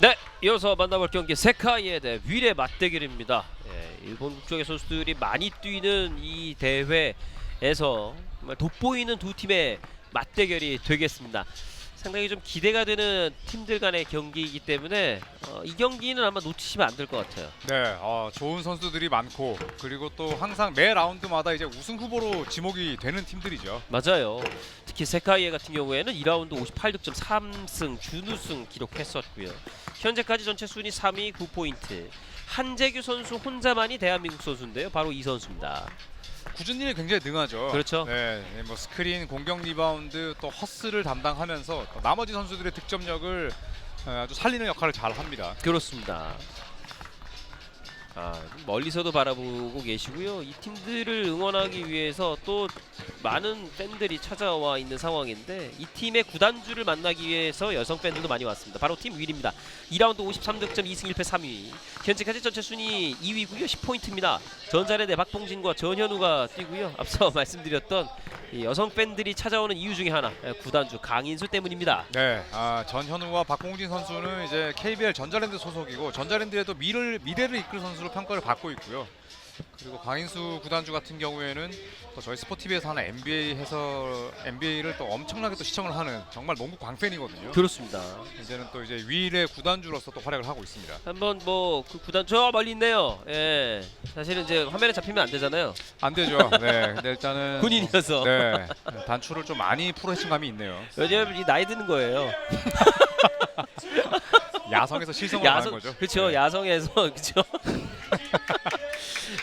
네, 이어서 만나볼 경기 세카이에 대 위례 맞대결입니다. 예, 일본 국적의 선수들이 많이 뛰는 이 대회에서 돋보이는 두 팀의 맞대결이 되겠습니다. 상당히 좀 기대가 되는 팀들 간의 경기이기 때문에 어, 이 경기는 아마 놓치시면 안 될 것 같아요. 네, 어, 좋은 선수들이 많고 그리고 또 항상 매 라운드마다 이제 우승 후보로 지목이 되는 팀들이죠. 맞아요. 특히 세카이에 같은 경우에는 2라운드 58득점 3승 준우승 기록했었고요. 현재까지 전체 순위 3위 9포인트. 한재규 선수 혼자만이 대한민국 선수인데요. 바로 이 선수입니다. 굳은 일이 굉장히 능하죠. 그렇죠. 네, 네, 뭐 스크린, 공격 리바운드, 또 허스를 담당하면서 또 나머지 선수들의 득점력을 어, 아주 살리는 역할을 잘 합니다. 그렇습니다. 아, 멀리서도 바라보고 계시고요. 이 팀들을 응원하기 위해서 또 많은 팬들이 찾아와 있는 상황인데 이 팀의 구단주를 만나기 위해서 여성 팬들도 많이 왔습니다. 바로 팀 윌입니다. 2라운드 53득점 2승 1패 3위. 현재까지 전체 순위 2위고요. 10포인트입니다. 전자랜의 박봉진과 전현우가 뛰고요. 앞서 말씀드렸던 이 여성 팬들이 찾아오는 이유 중에 하나 예, 구단주 강인수 때문입니다. 네, 아, 전현우와 박공진 선수는 이제 KBL 전자랜드 소속이고 전자랜드에도 미를, 미래를 이끌 선수 로 평가를 받고 있고요. 그리고 강인수 구단주 같은 경우에는 또 저희 스포티비에서 하는 NBA 해서 NBA를 또 엄청나게 또 시청을 하는 정말 농구 광팬이거든요. 그렇습니다. 이제는 또 이제 위일의 구단주로서 또 활약을 하고 있습니다. 한번 뭐 그 구단 저 멀리 있네요. 예. 사실은 이제 화면에 잡히면 안 되잖아요. 안 되죠. 네, 근데 일단은 군인이어서. 네, 단추를 좀 많이 풀어헤친 감이 있네요. 왜냐면 이 나이 드는 거예요. 야성에서 실성을 하는 거죠. 그렇죠. 네. 야성에서 그렇죠.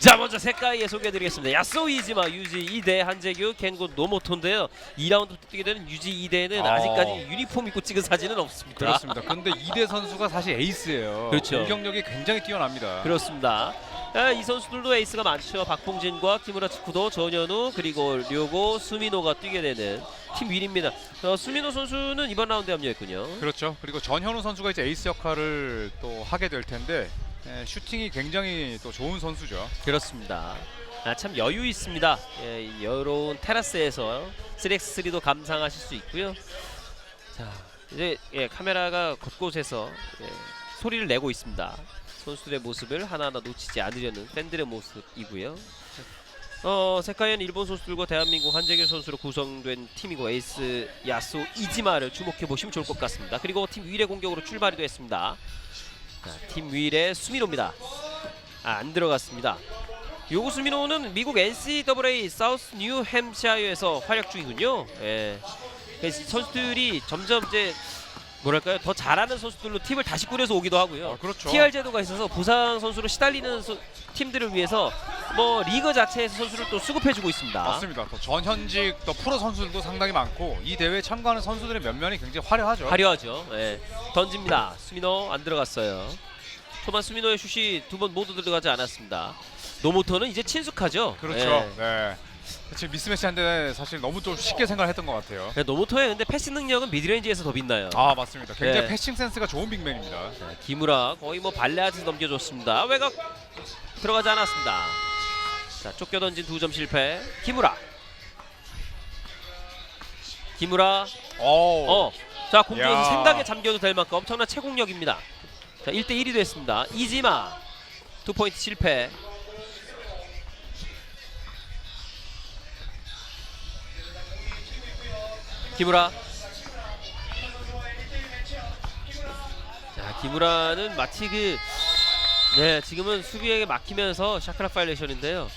자 먼저 색깔에 소개해드리겠습니다. 야소 이지마 유지 2대 한재규 켄고 노모토인데요. 2라운드 뛰게 되는 유지 2대는 아. 아직까지 유니폼 입고 찍은 사진은 없습니다. 그렇습니다. 근데 이대 선수가 사실 에이스예요. 그렇죠. 공격력이 굉장히 뛰어납니다. 그렇습니다. 아, 이 선수들도 에이스가 많죠. 박봉진과 키무라 치쿠도, 전현우 그리고 료고 수미노가 뛰게 되는 팀 윌입니다. 어, 수미노 선수는 이번 라운드에 합류했군요. 그렇죠. 그리고 전현우 선수가 이제 에이스 역할을 또 하게 될 텐데 예, 슈팅이 굉장히 또 좋은 선수죠. 그렇습니다. 아, 참 여유 있습니다. 예, 이 여로운 테라스에서 3x3도 감상하실 수 있고요. 자, 이제 예, 카메라가 곳곳에서 예, 소리를 내고 있습니다. 선수들의 모습을 하나하나 놓치지 않으려는 팬들의 모습이고요. 어, 세카이는 일본 선수들과 대한민국 한재규 선수로 구성된 팀이고 에이스 야수 이지마를 주목해 보시면 좋을 것 같습니다. 그리고 팀 위의 공격으로 출발이 됐습니다. 자, 팀 위의 수미노입니다. 아, 안 들어갔습니다. 요구 수미노는 미국 NCAA 사우스 뉴 햄샤이어에서 활약 중이군요. 예. 그래서 선수들이 점점 이제 뭐랄까요 더 잘하는 선수들로 팀을 다시 꾸려서 오기도 하고요. 아, 그렇죠. TR 제도가 있어서 부상 선수로 시달리는 소- 팀들을 위해서 뭐 리그 자체에서 선수를 또 수급해주고 있습니다. 맞습니다. 또 전현직 또 프로 선수들도 상당히 많고 이 대회에 참가하는 선수들의 면면이 굉장히 화려하죠. 화려하죠. 예. 던집니다. 수미노 안 들어갔어요. 초반 수미노의 슛이 두 번 모두 들어가지 않았습니다. 노모토는 이제 친숙하죠. 그렇죠. 예. 네. 지금 미스매치 한데 사실 너무 좀 쉽게 생각했던 것 같아요. 네, 노모토의 근데 패스 능력은 미드레인지에서 더 빛나요. 아 맞습니다. 굉장히 네. 패싱 센스가 좋은 빅맨입니다. 네, 기무라 거의 뭐 발레하듯이 넘겨줬습니다. 외곽 들어가지 않았습니다. 자 쫓겨 던진 두 점 실패. 기무라. 기무라. 오. 어. 자 공격에서 야. 생각에 잠겨도 될 만큼 엄청난 체공력입니다. 자 1대 1이 됐습니다. 이지마 두 포인트 실패. 기무라. 자 기무라는 마치 그 네, 지금은 수비에게 막히면서 샤크라 파일레이션인데요.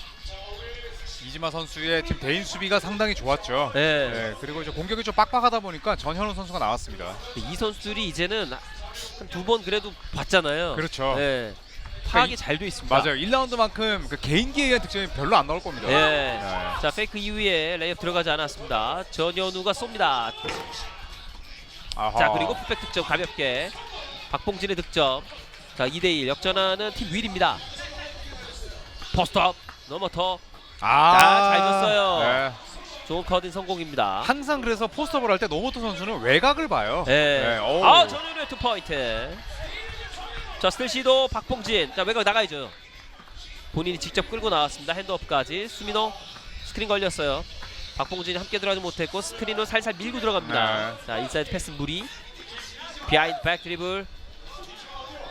이지마 선수의 팀 대인 수비가 상당히 좋았죠. 네. 네, 그리고 이제 공격이 좀 빡빡하다 보니까 전현우 선수가 나왔습니다. 이 선수들이 이제는 한두번 그래도 봤잖아요. 그렇죠. 네. 파악이 이- 잘 돼 있습니다. 맞아요. 1라운드만큼 그 개인기에 의한 득점이 별로 안 나올 겁니다. 예. 네. 자 페이크 이후에 레이업 들어가지 않았습니다. 전현우가 쏩니다. 아하. 자 그리고 풋백 득점 가볍게 박봉진의 득점. 자 2대1 역전하는 팀 윌입니다. 포스트업 넘어터 아, 아, 잘 줬어요. 네. 좋은 커딩 성공입니다. 항상 그래서 포스트업을 할때 노모토 선수는 외곽을 봐요. 네. 네, 어우. 아 전현우의 투 포인트. 자 스틸 시도 박봉진. 자 외곽 나가야죠. 본인이 직접 끌고 나왔습니다. 핸드업까지 수민호 스크린 걸렸어요. 박봉진이 함께 들어가지 못했고 스크린으로 살살 밀고 들어갑니다. 네. 자 인사이드 패스 무리. 비하인드 백 드리블.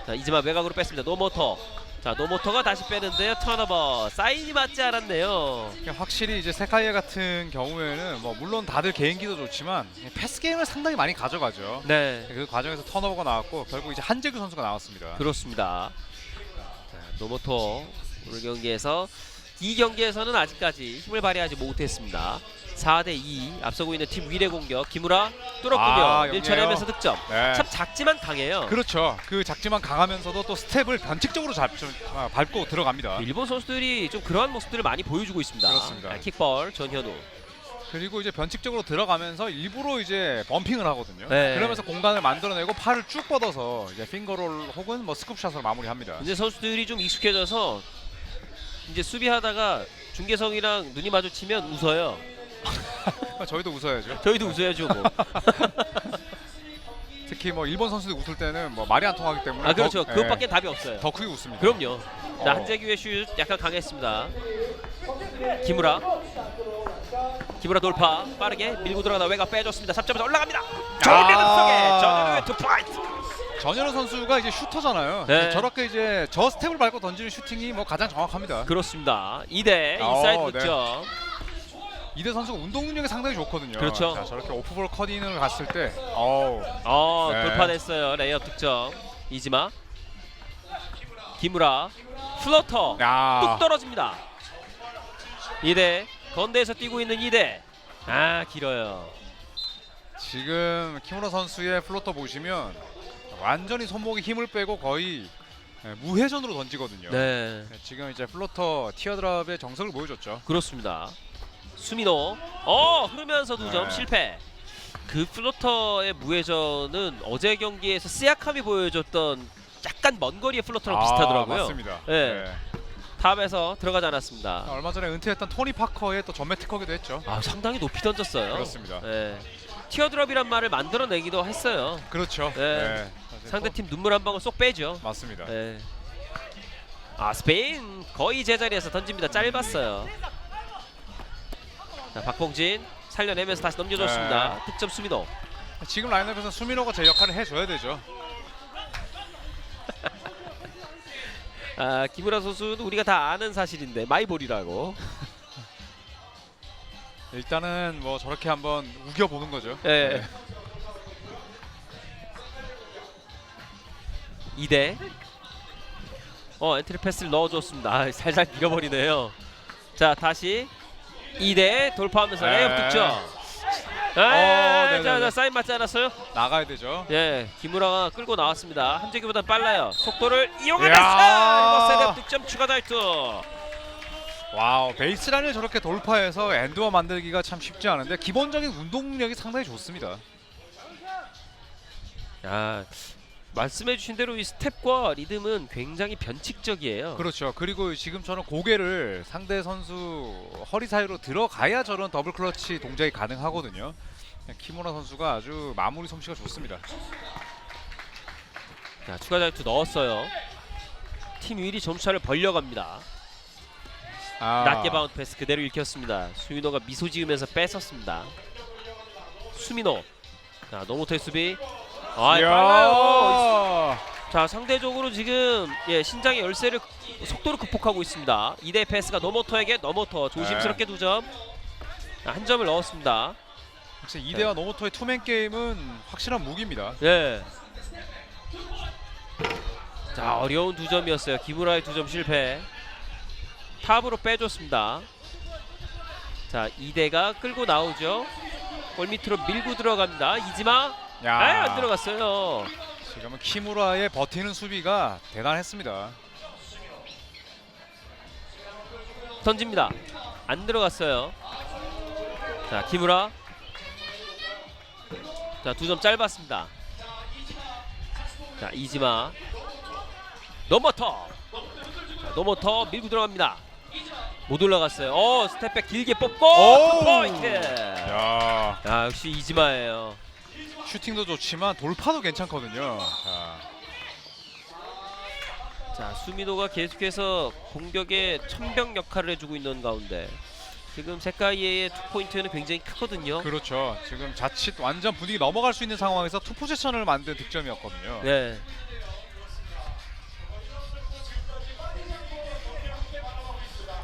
자 이지만 외곽으로 뺐습니다. 노모터. 자 노모터가 다시 빼는데요. 턴오버. 사인이 맞지 않았네요. 확실히 이제 세카이에 같은 경우에는 뭐 물론 다들 개인기도 좋지만 패스 게임을 상당히 많이 가져가죠. 네. 그 과정에서 턴오버가 나왔고 결국 이제 한재규 선수가 나왔습니다. 그렇습니다. 자, 노모토 오늘 경기에서 이 경기에서는 아직까지 힘을 발휘하지 못했습니다. 4대 2 앞서고 있는 팀 위례 공격 김우라 뚫었군요. 아, 밀쳐내면서 득점. 네. 참 작지만 강해요. 그렇죠. 그 작지만 강하면서도 또 스텝을 변칙적으로 잡, 좀, 아, 밟고 들어갑니다. 일본 선수들이 좀 그러한 모습들을 많이 보여주고 있습니다. 그렇습니다. 자, 킥볼 전현우. 그리고 이제 변칙적으로 들어가면서 일부러 이제 범핑을 하거든요. 네. 그러면서 공간을 만들어내고 팔을 쭉 뻗어서 이제 핑거롤 혹은 뭐 스쿱샷으로 마무리합니다. 이제 선수들이 좀 익숙해져서 이제 수비하다가 중계석이랑 눈이 마주치면 웃어요. 저희도 웃어야죠. 저희도 웃어야죠 뭐. 특히 뭐 일본 선수들 웃을 때는 뭐 말이 안 통하기 때문에 아 그렇죠. 더, 그것밖에 예, 답이 없어요. 더 크게 웃습니다. 그럼요. 자 어. 한재규의 슛 약간 강했습니다. 김우라. 김우라 돌파 빠르게 밀고 들어가다 외곽 빼줬습니다. 3점에서 올라갑니다. 좋은 리듬 속에 전현우의 투 포인트. 전현우 선수가 이제 슈터잖아요. 네. 저렇게 이제 저 스텝을 밟고 던지는 슈팅이 뭐 가장 정확합니다. 그렇습니다. 2대 어, 인사이드 네. 득점. 이대 선수가 운동 능력이 상당히 좋거든요. 그렇죠. 자, 저렇게 오프볼 커딩을 갔을 때, 어우, 어 네. 돌파됐어요. 레이업 득점. 이지마. 김우라. 플러터. 야, 뚝 떨어집니다. 2대 건대에서 뛰고 있는 2대. 아 길어요. 지금 키무라 선수의 플로터 보시면 완전히 손목에 힘을 빼고 거의 예, 무회전으로 던지거든요. 네. 지금 이제 플로터 티어드랍의 정석을 보여줬죠. 그렇습니다. 수민호. 어 흐르면서 두점 네. 실패. 그 플로터의 무회전은 어제 경기에서 스야캄이 보여줬던 약간 먼 거리의 플로터랑 비슷하더라고요. 아, 맞습니다. 네. 네. 탑에서 들어가지 않았습니다. 얼마 전에 은퇴했던 토니 파커의 또 전매 특허기도 했죠. 아 상당히 높이 던졌어요. 그렇습니다. 네. 티어드랍이란 말을 만들어내기도 했어요. 그렇죠. 네. 상대팀 눈물 한 방울 쏙 빼죠. 맞습니다. 네. 아 스페인 거의 제자리에서 던집니다. 짧았어요. 자 박봉진 살려내면서 다시 넘겨줬습니다. 네. 득점 수민호. 지금 라인업에서 수민호가 제 역할을 해줘야 되죠. 아 김우라 선수는 우리가 다 아는 사실인데 마이볼이라고. 일단은 뭐 저렇게 한번 우겨보는 거죠. 예. 2대. 어 엔트리 패스를 넣어줬습니다. 아, 살살 밀어버리네요. 자 다시 2대 돌파하면서 네. 레이업 득점. 아, 네네네. 자, 자 사인 맞지 않았어요? 나가야 되죠. 예, 김우라가 끌고 나왔습니다. 한재기보다 빨라요. 속도를. 이용하면서 세대 득점 추가 달투. 와우 베이스라인을 저렇게 돌파해서 엔드원 만들기가 참 쉽지 않은데 기본적인 운동 능력이 상당히 좋습니다. 야, 말씀해주신 대로 이 스텝과 리듬은 굉장히 변칙적이에요. 그렇죠. 그리고 지금처럼 고개를 상대 선수 허리 사이로 들어가야 저런 더블 클러치 동작이 가능하거든요. 키모라 선수가 아주 마무리 솜씨가 좋습니다. 자, 추가 달투 넣었어요. 팀 위리 점수차를 벌려갑니다. 아, 낮게 바운드 패스 그대로 읽혔습니다. 수민호가 미소 지으면서 뺏었습니다. 수민호. 자, 노모토의 수비. 아, 이야. 빨라요. 자, 상대적으로 지금 예, 신장의 열세를 속도로 극복하고 있습니다. 2대 패스가 노모토에게 노모토 조심스럽게 두 점. 자, 한 점을 넣었습니다. 역시 이대와 노모토의 투맨 게임은 확실한 무기입니다. 예. 자, 어려운 두 점이었어요. 김우라의 두 점 실패. 탑으로 빼줬습니다. 자, 이대가 끌고 나오죠. 골 밑으로 밀고 들어갑니다. 이지마. 야, 아, 안 들어갔어요. 지금은 키무라의 버티는 수비가 대단했습니다. 던집니다. 안 들어갔어요. 자, 김우라. 자, 두 점 짧았습니다. 자, 이지마. 넘어터. 자, 넘어터 밀고 들어갑니다. 못 올라갔어요. 어, 스텝백 길게 뽑고 포인트. 야, 아, 역시 이지마예요. 슈팅도 좋지만 돌파도 괜찮거든요. 자, 자 수미도가 계속해서 공격에 천병 역할을 해주고 있는 가운데 지금 세카이의 투 포인트는 굉장히 크거든요. 그렇죠. 지금 자칫 완전 분위기 넘어갈 수 있는 상황에서 투 포지션을 만든 득점이었거든요. 네.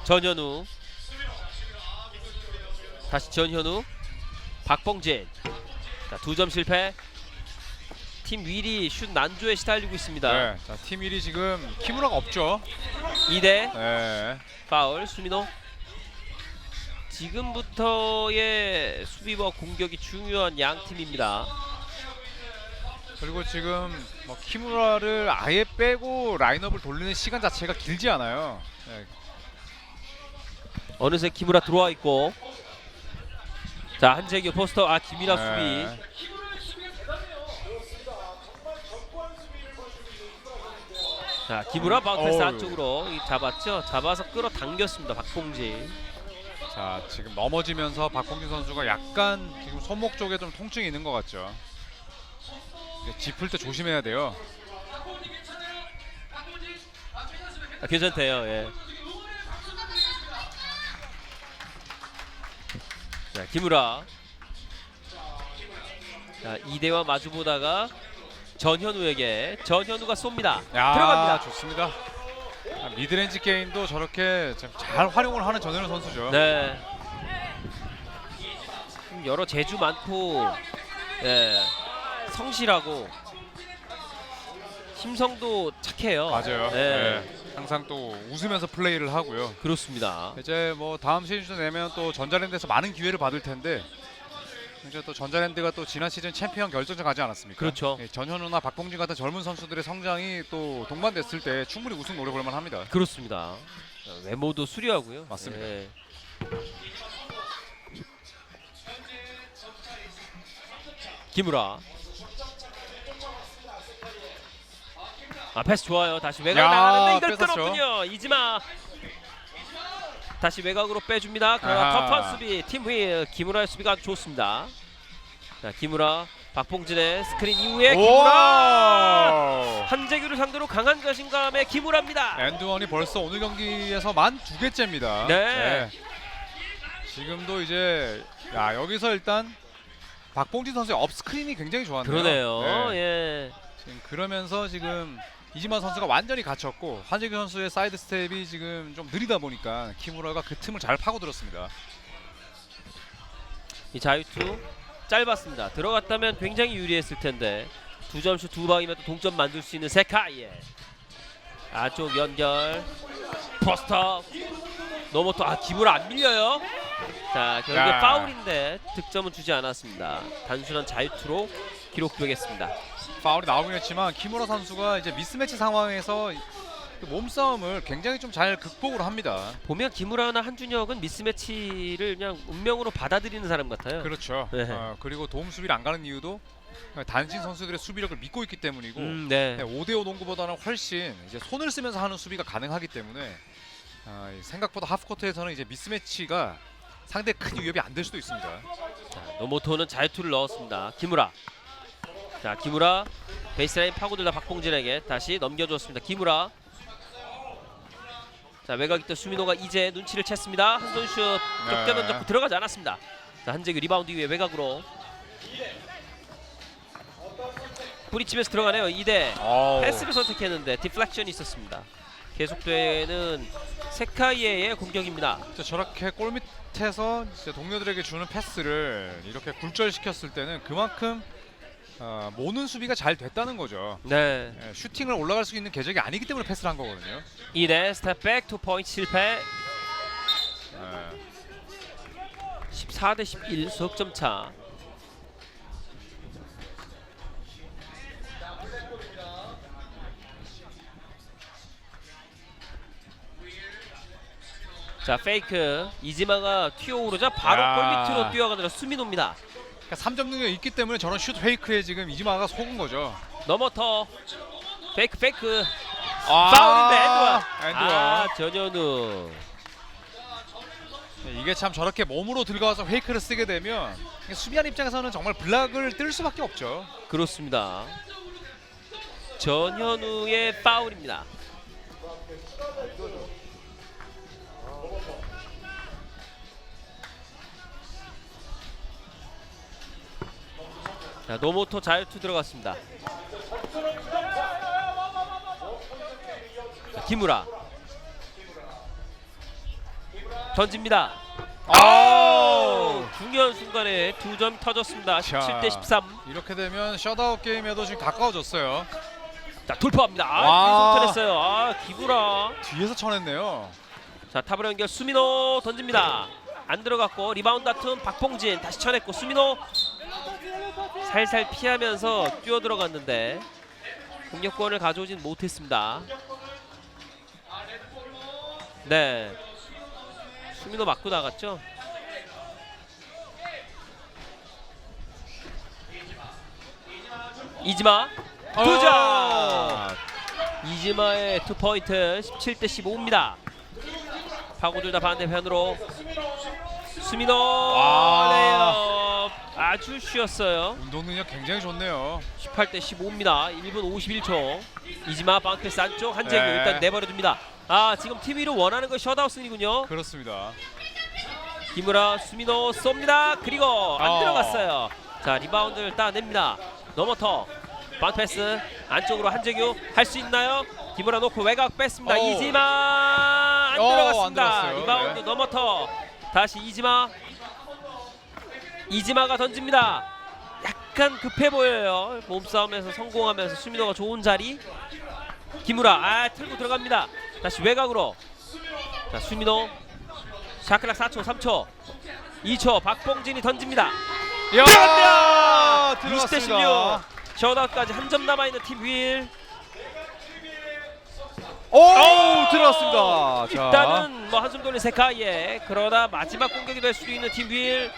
전현우 다시 전현우 박봉진 자, 두 점 실패 팀 윌이 슛 난조에 시달리고 있습니다 네. 자, 팀 1이 지금 키무라가 없죠. 2대 네. 파울 수민호 지금부터의 수비와 공격이 중요한 양 팀입니다 그리고 지금 뭐 키무라를 아예 빼고 라인업을 돌리는 시간 자체가 길지 않아요. 네. 어느새 김우라 들어와 있고 자 한재규 포스터 아 수비 네. 자 김우라 바운패스 어휴. 안쪽으로 이 잡았죠 잡아서 끌어당겼습니다 박봉진 자, 지금 넘어지면서 박공진 선수가 약간 지금 손목 쪽에 좀 통증이 있는 것 같죠. 짚을 때 조심해야 돼요. 아, 괜찮대요 예. 자 김우라 자 이대와 마주보다가 전현우에게 전현우가 쏩니다 야, 들어갑니다 좋습니다. 아, 미드레인지 게임도 저렇게 좀잘 활용을 하는 전현우 선수죠. 네. 좀 여러 재주 많고 예, 성실하고 심성도 착해요. 맞아요. 네. 네. 항상 또 웃으면서 플레이를 하고요. 그렇습니다. 이제 뭐 다음 시즌 되면 또 전자랜드에서 많은 기회를 받을 텐데 이제 또 전자랜드가 또 지난 시즌 챔피언 결정전 가지 않았습니까? 그렇죠. 예, 전현우나 박봉진 같은 젊은 선수들의 성장이 또 동반됐을 때 충분히 우승 노려볼 만합니다. 그렇습니다. 어, 외모도 수려하고요. 맞습니다. 예. 김우라. 아 패스 좋아요. 다시 외곽 야, 나가는데 이걸 뺏었죠. 끊었군요. 이지마. 다시 외곽으로 빼줍니다. 그러나 아하. 터프한 수비 팀 휘 김우라의 수비가 아주 좋습니다. 자 김우라 박봉진의 스크린 이후에 김우라! 한재규를 상대로 강한 자신감의 김우라입니다. 엔드원이 벌써 오늘 경기에서 만 두 개째입니다. 네. 지금도 이제 야 여기서 일단 박봉진 선수의 업스크린이 굉장히 좋았네요. 그러네요. 네. 예. 지금 그러면서 지금 이지만 선수가 완전히 갇혔고 한재규 선수의 사이드 스텝이 지금 좀 느리다 보니까 키무라가 그 틈을 잘 파고들었습니다. 이 자유투 짧았습니다. 들어갔다면 굉장히 유리했을 텐데 두 점슛 두 방이면 또 동점 만들 수 있는 세카이에 안쪽 연결 포스터 너무 또아 기물 안 밀려요. 자 결국에 야. 파울인데 득점은 주지 않았습니다. 단순한 자유투로 기록되겠습니다. 파울이 나오긴 했지만 키무라 선수가 이제 미스매치 상황에서 그 몸싸움을 굉장히 좀 잘 극복을 합니다. 보면 김우라나 한준혁은 미스매치를 그냥 운명으로 받아들이는 사람 같아요. 그렇죠. 네. 어, 그리고 도움 수비를 안 가는 이유도 단신 선수들의 수비력을 믿고 있기 때문이고 음, 네. 네, 5대5 농구보다는 훨씬 이제 손을 쓰면서 하는 수비가 가능하기 때문에 아, 이 생각보다 하프코트에서는 이제 미스매치가 상대 큰 위협이 안 될 수도 있습니다. 자, 노모토는 자유투를 넣었습니다. 김우라. 자, 김우라 베이스라인 파고들다 박봉진에게 다시 넘겨줬습니다. 김우라. 자, 외곽 있던 수민호가 이제 눈치를 챘습니다. 한손슛 좁게 네. 던졌고 들어가지 않았습니다. 자, 한재규 리바운드 이후에 외곽으로 뿌리치면서 들어가네요. 2대 어우. 패스를 선택했는데 디플렉션이 있었습니다. 계속되는 세카이에의 공격입니다. 저렇게 골 밑에서 동료들에게 주는 패스를 이렇게 굴절시켰을 때는 그만큼 어, 모는 수비가 잘 됐다는 거죠. 네. 예, 슈팅을 올라갈 수 있는 궤적이 아니기 때문에 패스를 한 거거든요. 2대 스텝백 투 포인트 실패. 예. 14 대 11 석점 차. 자 페이크 이지마가 튀어오르자 바로 야. 골 밑으로 뛰어가느라 수민호입니다. 그러니까 3점 능력이 있기 때문에 저런 슛 페이크에 지금 이지마가 속은 거죠. 넘어터 페이크 페이크 아, 파울인데 엔드원. 아 전현우. 네, 이게 참 저렇게 몸으로 들어가서 페이크를 쓰게 되면 수비하는 입장에서는 정말 블락을 뜰 수밖에 없죠. 그렇습니다. 전현우의 파울입니다. 자, 노모토 자유투 들어갔습니다. 자, 김우라. 던집니다. 아우! 중요한 순간에 두 점 터졌습니다. 자. 17대 13. 이렇게 되면 셧아웃 게임에도 지금 가까워졌어요. 자 돌파합니다. 아, 와. 뒤에서 터냈어요. 아 기구라. 뒤에서 쳐냈네요. 자 탑으로 연결 수민호 던집니다. 안 들어갔고 리바운드 다툼 박봉진 다시 쳐냈고 수민호 살살 피하면서 뛰어 들어갔는데 공격권을 가져오진 못했습니다. 네. 수민호 맞고 나갔죠. 이지마 두 점. 아, 이지마의 투 포인트 17대 15입니다. 파고들다 반대편으로 수민호 와. 레이업 아주 쉬웠어요. 운동 능력 굉장히 좋네요. 18대 15입니다. 1분 51초. 이지마 방패스 안쪽 한재규 네. 일단 내버려둡니다. 아 지금 TV로 원하는 거 셧아웃 승이군요. 그렇습니다. 김우라 수민호 쏩니다. 그리고 안 어. 들어갔어요. 자 리바운드를 따냅니다. 넘어터 방패스 안쪽으로 한재규 할 수 있나요? 김우라 놓고 외곽 뺐습니다. 어. 이지마 안 어, 들어갔습니다. 안 들어갔어요. 리바운드 네. 넘어터 다시 이지마 이지마가 던집니다. 약간 급해 보여요. 몸싸움에서 성공하면서 수민호가 좋은 자리. 김우라 아 틀고 들어갑니다. 다시 외곽으로 자 수민호 샤클락 4초 3초 2초 박봉진이 던집니다. 야! 들어갑니다. 20대 들어갔습니다. 16 셧아웃까지 한 점 남아 있는 팀 윌. 오! 들어갔습니다. 자. 일단은 뭐 한숨 돌린 세카이에 그러다 마지막 공격이 될 수도 있는 팀 윌.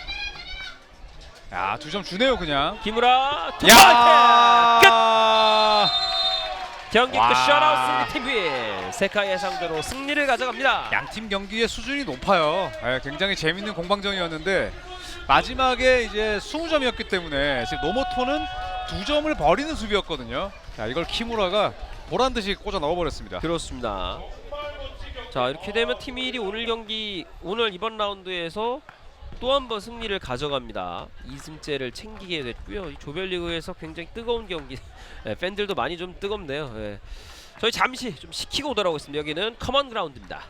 야, 두 점 주네요, 그냥. 김우라 두 번째 끝. 야! 경기 와. 끝 셧아웃 승리 팀 윌. 세카이의 상대로 승리를 가져갑니다. 양팀 경기의 수준이 높아요. 예, 굉장히 재밌는 공방전이었는데 마지막에 이제 20점이었기 때문에 지금 노모토는 두 점을 버리는 수비였거든요. 자, 이걸 키무라가 보란 듯이 꽂아 넣어버렸습니다. 그렇습니다. 자 이렇게 되면 팀 1이 오늘 경기 오늘 이번 라운드에서 또 한 번 승리를 가져갑니다. 2승째를 챙기게 됐고요. 이 조별리그에서 굉장히 뜨거운 경기, 예, 팬들도 많이 좀 뜨겁네요. 예. 저희 잠시 좀 식히고 돌아오겠습니다. 여기는 커먼 그라운드입니다.